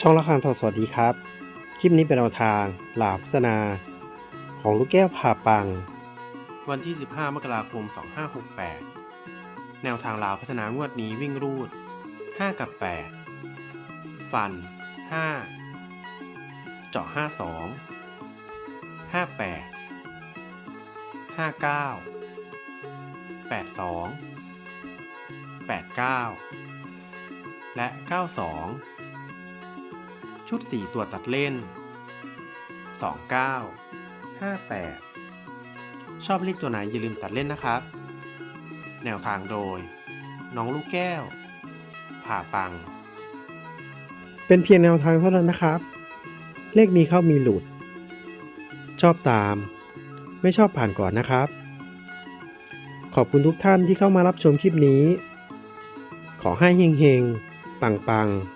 ช่องละครทอสวัสดีครับ คลิปนี้เป็นแนวทางหลาพัฒนา ของลูกแก้วผ่าปัง วันที่ 15 มกราคม 2568 แนวทางลาวพัฒนางวดนี้วิ่งรูด 5 กับ 8 ฟัน 5 เจาะ 52 58 59 82 89 และ 92 ชุด 4 ตัวตัดเล่น 29 58 ชอบเลขตัวไหนอย่าลืมตัดเล่นนะครับ แนวทางโดย น้องลูกแก้ว ผ่าปัง เป็นเพียงแนวทางเท่านั้นนะครับ เลขมีเข้ามีหลุด ชอบตาม ไม่ชอบผ่านก่อนนะครับ ขอบคุณทุกท่านที่เข้ามารับชมคลิปนี้ ขอให้เฮงๆ ปังๆ